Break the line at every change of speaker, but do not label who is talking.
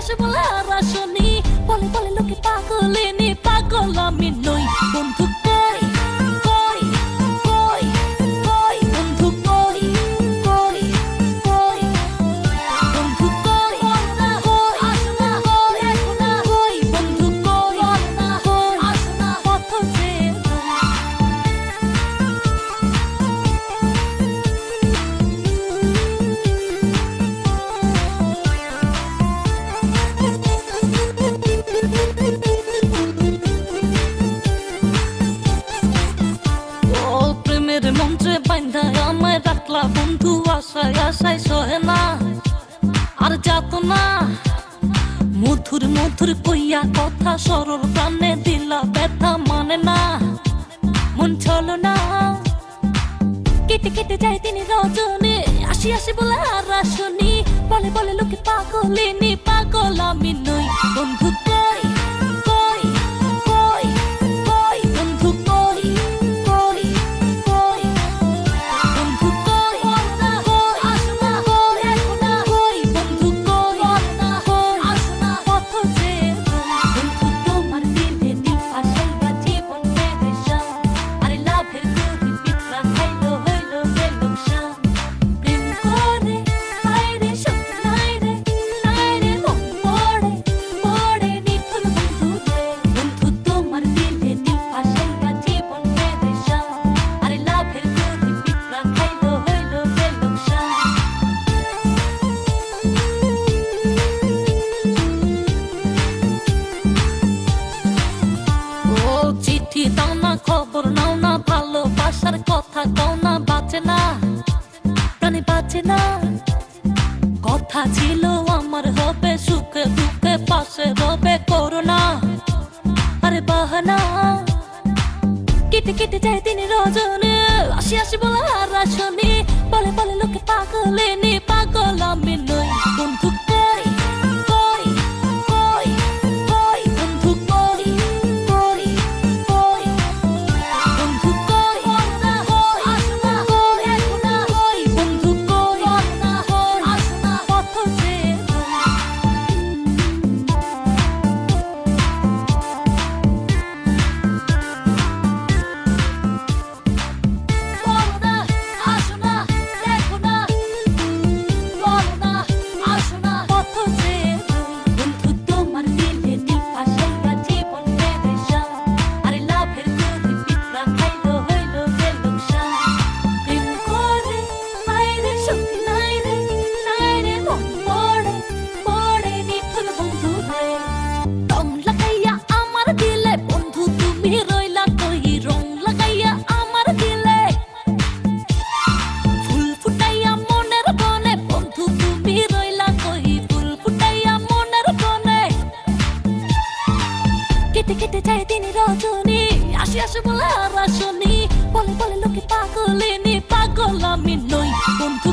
দেশে বলে আর আসনি বলে বলে লোকে পাগলিনি পাগল আমি নই। আর যাত না। মধুর মধুর কইয়া কথা সরল প্রাণে দিলা ব্যথা মানে না। মন ছল না। কেটে কেটে যায় তিনি রজনে, আসি আসি বলে আর আসনি। বলে বলে লোকে পাগলিনি, পাগল আমি নই। বন্ধুত্ব হাসি হাসি বলা হারা শুনি বলে বলে লোকে যেতে চায় তিনি রজনী আসি আসে বলে আর আসনি। বলে বলে লোকে পাগলিনি পাগল আমি নই। বন্ধু